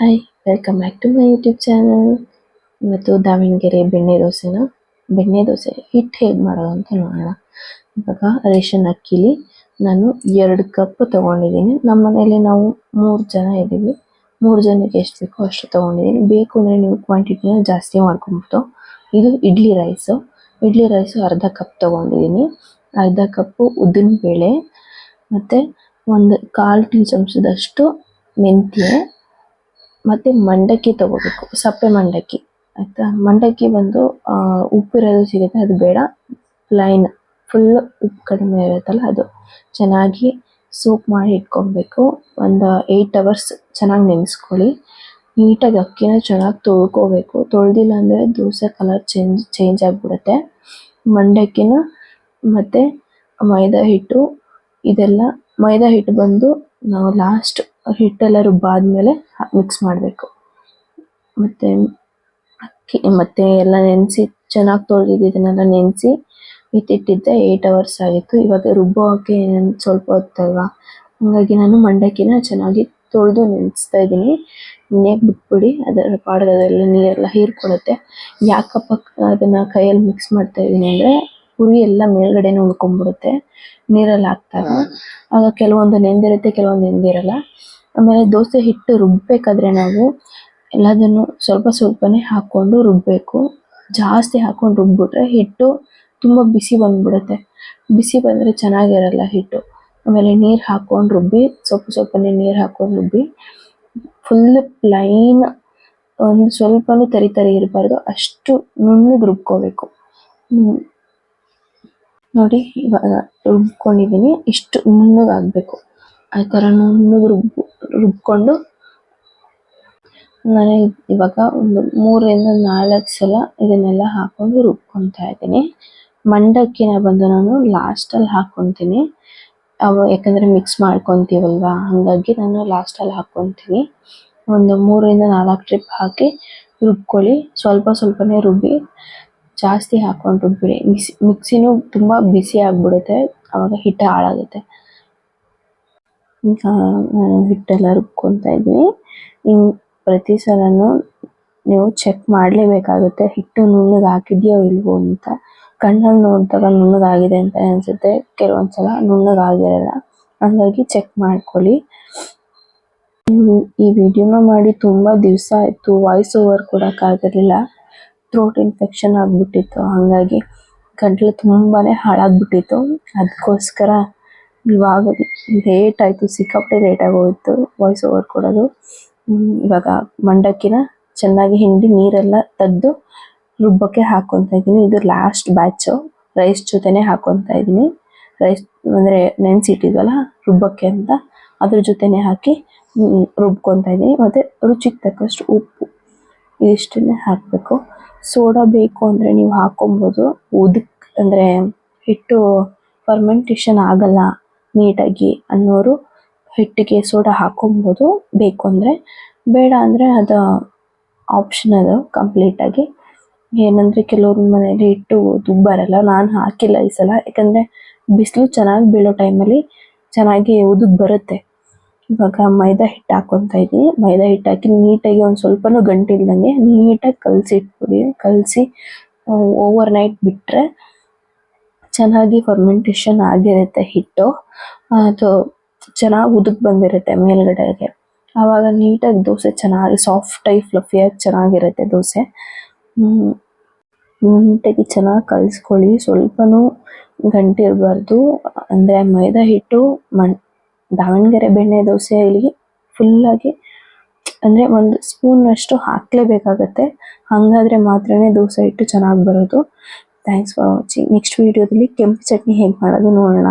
Hi welcome back to my YouTube channel ಇವತ್ತು ದಾವಣಗೆರೆ ಬೆಣ್ಣೆ ದೋಸೆನ, ಬೆಣ್ಣೆ ದೋಸೆ ಹಿಟ್ಟು ಹೇಗೆ ಮಾಡೋದು ಅಂತ ನೋಡೋಣ. ಇವಾಗ ರೇಷನ್ ಅಕ್ಕಿಲಿ ನಾನು ಎರಡು ಕಪ್ ತಗೊಂಡಿದ್ದೀನಿ. ನಮ್ಮ ಮನೆಯಲ್ಲಿ ನಾವು ಮೂರು ಜನ ಇದ್ದೀವಿ. ಮೂರು ಜನಕ್ಕೆ ಎಷ್ಟು ಬೇಕೋ ಅಷ್ಟು ತೊಗೊಂಡಿದ್ದೀನಿ. ಬೇಕು ಅಂದರೆ ನೀವು ಕ್ವಾಂಟಿಟಿನ ಜಾಸ್ತಿ ಮಾಡ್ಕೊಬಿಟ್ಟು ಇದು ಇಡ್ಲಿ ರೈಸು ಇಡ್ಲಿ ರೈಸು ಅರ್ಧ ಕಪ್ ತಗೊಂಡಿದ್ದೀನಿ. ಅರ್ಧ ಕಪ್ಪು ಉದ್ದಿನ ಬೇಳೆ ಮತ್ತು ಒಂದು ಕಾಲು ಟೀ ಚಮಚದಷ್ಟು ಮೆಂತ್ಯ ಮತ್ತೆ ಮಂಡಕ್ಕಿ ತಗೋಬೇಕು. ಸಪ್ಪೆ ಮಂಡಕ್ಕಿ, ಆಯ್ತಾ? ಮಂಡಕ್ಕಿ ಬಂದು ಉಪ್ಪು ಇರೋದು ಸಿಗುತ್ತೆ. ಅದು ಬೇಡ. ಲೈನ್ ಫುಲ್ ಉಪ್ಪು ಕಡಿಮೆ ಇರುತ್ತಲ್ಲ ಅದು. ಚೆನ್ನಾಗಿ ಸೂಪ್ ಮಾಡಿ ಇಟ್ಕೊಬೇಕು. ಒಂದು ಏಯ್ಟ್ ಅವರ್ಸ್ ಚೆನ್ನಾಗಿ ನೆನೆಸ್ಕೊಳ್ಳಿ. ನೀಟಾಗಿ ಅಕ್ಕಿನ ಚೆನ್ನಾಗಿ ತೊಳ್ಕೋಬೇಕು. ತೊಳ್ದಿಲ್ಲ ಅಂದರೆ ದೋಸೆ ಕಲರ್ ಚೇಂಜ್ ಚೇಂಜ್ ಆಗಿಬಿಡುತ್ತೆ. ಮಂಡಕ್ಕಿನ ಮತ್ತು ಮೈದಾ ಹಿಟ್ಟು, ಇದೆಲ್ಲ ಮೈದಾ ಹಿಟ್ಟು ಬಂದು ನಾವು ಲಾಸ್ಟ್ ಹಿಟ್ಟೆಲ್ಲ ರುಬ್ಬಾದ್ಮೇಲೆ ಮಿಕ್ಸ್ ಮಾಡಬೇಕು. ಮತ್ತೆ ಅಕ್ಕಿ, ಮತ್ತೆ ಎಲ್ಲ ನೆನೆಸಿ, ಚೆನ್ನಾಗಿ ತೊಳೆದಿದ್ದು ಇದನ್ನೆಲ್ಲ ನೆನೆಸಿ ಎತ್ತಿಟ್ಟಿದ್ದೆ ಏಯ್ಟ್ ಅವರ್ಸ್ ಆಗಿತ್ತು. ಇವಾಗ ರುಬ್ಬೋಕ್ಕೆ ಸ್ವಲ್ಪ ಹೊತ್ತಲ್ವಾ ಹಾಗಾಗಿ ನಾನು ಮಂಡಕ್ಕಿನ ಚೆನ್ನಾಗಿ ತೊಳೆದು ನೆನೆಸ್ತಾ ಇದ್ದೀನಿ. ನೆನೆಯಕ್ಕೆ ಬಿಟ್ಬಿಡಿ, ಅದರ ಪಾಡಿಗೆ ಅದೆಲ್ಲ ನೀರೆಲ್ಲ ಹೀರ್ಕೊಳ್ಳುತ್ತೆ. ಯಾಕಪ್ಪ ಅದನ್ನು ಕೈಯಲ್ಲಿ ಮಿಕ್ಸ್ ಮಾಡ್ತಾ ಇದ್ದೀನಿ ಅಂದ್ರೆ ಹುಳಿ ಎಲ್ಲ ಮೇಲ್ಗಡೆನೆ ಉಳ್ಕೊಂಡ್ಬಿಡುತ್ತೆ. ನೀರಲ್ಲಿ ಹಾಕ್ತಾರೆ. ಆಗ ಕೆಲವೊಂದು ನೆಂದಿರುತ್ತೆ ಕೆಲವೊಂದು ನೆಂದಿರಲ್ಲ ಆಮೇಲೆ ದೋಸೆ ಹಿಟ್ಟು ರುಬ್ಬೇಕಾದ್ರೆ ನಾವು ಎಲ್ಲದನ್ನು ಸ್ವಲ್ಪ ಸ್ವಲ್ಪನೇ ಹಾಕೊಂಡು ರುಬ್ಬಬೇಕು ಜಾಸ್ತಿ ಹಾಕೊಂಡು ರುಬ್ಬಿಟ್ರೆ ಹಿಟ್ಟು ತುಂಬಾ ಬಿಸಿ ಬಂದ್ಬಿಡುತ್ತೆ. ಬಿಸಿ ಬಂದ್ರೆ ಚೆನ್ನಾಗಿರಲ್ಲ ಹಿಟ್ಟು. ಆಮೇಲೆ ನೀರು ಹಾಕೊಂಡು ರುಬ್ಬಿ ಸ್ವಲ್ಪ ಸ್ವಲ್ಪನೇ ನೀರು ಹಾಕೊಂಡು ರುಬ್ಬಿ. ಫುಲ್ ಪ್ಲೈನ್ ಒಂದು ಸ್ವಲ್ಪನೂ ತರಿ ತರಿ ಇರಬಾರ್ದು. ಅಷ್ಟು ನುಣ್ಣಗೆ ರುಬ್ಕೋಬೇಕು. ನೋಡಿ, ಇವಾಗ ರುಬ್ಕೊಂಡಿದ್ದೀನಿ. ಇಷ್ಟು ನುಣ್ಣಗೆ ಆಗ್ಬೇಕು ಆ ಥರ ನುಣ್ಣಗೆ ರುಬ್ಬು, ರುಬ್ಕೊಂಡು ನಾನು ಇವಾಗ ಒಂದು ಮೂರರಿಂದ ನಾಲ್ಕು ಸಲ ಇದನ್ನೆಲ್ಲ ಹಾಕೊಂಡು ರುಬ್ಕೊತಾ ಇದ್ದೀನಿ. ಮಂಡಕ್ಕಿನ ಬಂದು ನಾನು ಲಾಸ್ಟಲ್ಲಿ ಹಾಕ್ಕೊತೀನಿ. ಅವ ಯಾಕಂದರೆ ಮಿಕ್ಸ್ ಮಾಡ್ಕೊತೀವಲ್ವಾ, ಹಾಗಾಗಿ ನಾನು ಲಾಸ್ಟಲ್ಲಿ ಹಾಕ್ಕೊತೀನಿ. ಒಂದು ಮೂರರಿಂದ ನಾಲ್ಕು ಟ್ರಿಪ್ ಹಾಕಿ ರುಬ್ಕೊಳ್ಳಿ. ಸ್ವಲ್ಪ ಸ್ವಲ್ಪನೇ ರುಬ್ಬಿ ಜಾಸ್ತಿ ಹಾಕೊಂಡು ಬಿಡಿ ಮಿಕ್ಸಿ, ಮಿಕ್ಸಿನೂ ತುಂಬ ಬಿಸಿ ಆಗ್ಬಿಡುತ್ತೆ. ಆವಾಗ ಹಿಟ್ಟು ಹಾಳಾಗುತ್ತೆ. ಈಗ ನಾನು ಹಿಟ್ಟೆಲ್ಲ ರುಬ್ಕೊತಾ ಇದ್ದೀನಿ. ಇನ್ ಪ್ರತಿ ಸಲನೂ ನೀವು ಚೆಕ್ ಮಾಡಲೇಬೇಕಾಗುತ್ತೆ. ಹಿಟ್ಟು ನುಣ್ಣಗೆ ಹಾಕಿದ್ಯೋ ಇಲ್ವೋ ಅಂತ. ಕಣ್ಣಲ್ಲಿ ನೋಡಿದಾಗ ನುಣ್ಣಗಾಗಿದೆ ಅಂತ ಅನ್ಸುತ್ತೆ. ಕೆಲವೊಂದು ಸಲ ನುಣ್ಣಗೆ ಆಗಿರಲ್ಲ ಹಂಗಾಗಿ ಚೆಕ್ ಮಾಡ್ಕೊಳ್ಳಿ. ಈ ವಿಡಿಯೋನ ಮಾಡಿ ತುಂಬಾ ದಿವಸ ಆಯಿತು. ವಾಯ್ಸ್ ಓವರ್ ಕೊಡೋಕ್ಕಾಗಿರಲಿಲ್ಲ ಥ್ರೋಟ್ ಇನ್ಫೆಕ್ಷನ್ ಆಗಿಬಿಟ್ಟಿತ್ತು. ಹಾಗಾಗಿ ಗಂಟಲು ತುಂಬಾನೇ ಹಾಳಾಗ್ಬಿಟ್ಟಿತ್ತು. ಅದಕ್ಕೋಸ್ಕರ ಇವಾಗ ಲೇಟ್ ಆಯಿತು. ಸಿಕ್ಕಾಪಟ್ಟೆ ಲೇಟ್ ಆಗೋಯ್ತು. ವಾಯ್ಸ್ ಓವರ್ ಕೊಡೋದು. ಇವಾಗ ಮಂಡಕ್ಕಿನ ಚೆನ್ನಾಗಿ ಹಿಂಡಿ ನೀರೆಲ್ಲ ತೆಗೆದು ರುಬ್ಬಕ್ಕೆ ಹಾಕ್ಕೊತಾ ಇದ್ದೀನಿ. ಇದು ಲಾಸ್ಟ್ ಬ್ಯಾಚು ರೈಸ್ ಜೊತೆನೇ ಹಾಕ್ಕೊತಾ ಇದ್ದೀನಿ. ರೈಸ್ ಅಂದರೆ ನೆನ್ಸಿಟ್ಟಿದ್ವಲ್ಲ, ರುಬ್ಬಕ್ಕೆ ಅಂತ. ಅದ್ರ ಜೊತೆನೆ ಹಾಕಿ ರುಬ್ಕೊತಾ ಇದ್ದೀನಿ. ಮತ್ತೆ ರುಚಿಗೆ ತಕ್ಕಷ್ಟು ಉಪ್ಪು ಇದಿಷ್ಟನ್ನೇ ಹಾಕ್ಬೇಕು. ಸೋಡಾ ಬೇಕು ಅಂದರೆ ನೀವು ಹಾಕ್ಕೊಬೋದು ಉದಕ್ ಅಂದರೆ ಹಿಟ್ಟು ಫರ್ಮೆಂಟೇಷನ್ ಆಗಲ್ಲ ನೀಟಾಗಿ ಅನ್ನೋರು ಹಿಟ್ಟಿಗೆ ಸೋಡಾ ಹಾಕ್ಕೊಬೋದು ಬೇಕು ಅಂದರೆ ಬೇಡ ಅಂದರೆ ಅದು ಆಪ್ಷನಲ್ ಅದು ಕಂಪ್ಲೀಟಾಗಿ ಏನಂದರೆ ಕೆಲವ್ರ ಮನೇಲಿ ಹಿಟ್ಟು ಬರಲ್ಲ ನಾನು ಹಾಕಿಲ್ಲ ಈ ಸಲ. ಯಾಕಂದರೆ ಬಿಸಿಲು ಚೆನ್ನಾಗಿ ಬೀಳೋ ಟೈಮಲ್ಲಿ ಚೆನ್ನಾಗಿ ಉದುಕ್ ಬರುತ್ತೆ. ಇವಾಗ ಮೈದಾ ಹಿಟ್ಟು ಹಾಕೊಂತ ಇದೀನಿ ಮೈದಾ ಹಿಟ್ಟು ಹಾಕಿ ನೀಟಾಗಿ ಒಂದ್ ಸ್ವಲ್ಪನೂ ಗಂಟಿಲ್ದಂಗೆ ನೀಟಾಗಿ ಕಲಸಿ ಇಟ್ಬಿಡಿ. ಕಲಸಿ ಓವರ್ ನೈಟ್ ಬಿಟ್ರೆ ಚೆನ್ನಾಗಿ ಫರ್ಮೆಂಟೇಷನ್ ಆಗಿರುತ್ತೆ ಹಿಟ್ಟು. ಅದು ಚೆನ್ನಾಗಿ ಉದುಕ್ ಬಂದಿರುತ್ತೆ ಮೇಲ್ಗಡೆಗೆ. ಆವಾಗ ನೀಟಾಗಿ ದೋಸೆ ಚೆನ್ನಾಗಿ ಸಾಫ್ಟ್ ಆಗಿ ಫ್ಲಫಿಯಾಗಿ ಚೆನ್ನಾಗಿರುತ್ತೆ ದೋಸೆ. ನೀಟಾಗಿ ಚೆನ್ನಾಗಿ ಕಲಿಸ್ಕೊಳ್ಳಿ. ಸ್ವಲ್ಪನೂ ಗಂಟಿರಬಾರ್ದು. ಅಂದ್ರೆ ಮೈದಾ ಹಿಟ್ಟು ಮಣ್ ದಾವಣಗೆರೆ ಬೆಣ್ಣೆ ದೋಸೆಯಲ್ಲಿ ಫುಲ್ ಆಗಿ, ಅಂದ್ರೆ ಒಂದು ಸ್ಪೂನಷ್ಟು ಅಷ್ಟು ಹಾಗಾದರೆ ಹಂಗಾದ್ರೆ ಮಾತ್ರನೇ ದೋಸೆ ಇಟ್ಟು ಚೆನ್ನಾಗಿ ಬರೋದು. ಥ್ಯಾಂಕ್ಸ್ ಫಾರ್ ವಾಚಿಂಗ್ ನೆಕ್ಸ್ಟ್ ವಿಡಿಯೋದಲ್ಲಿ ಕೆಂಪು ಚಟ್ನಿ ಹೇಗೆ ಮಾಡೋದು ನೋಡೋಣ.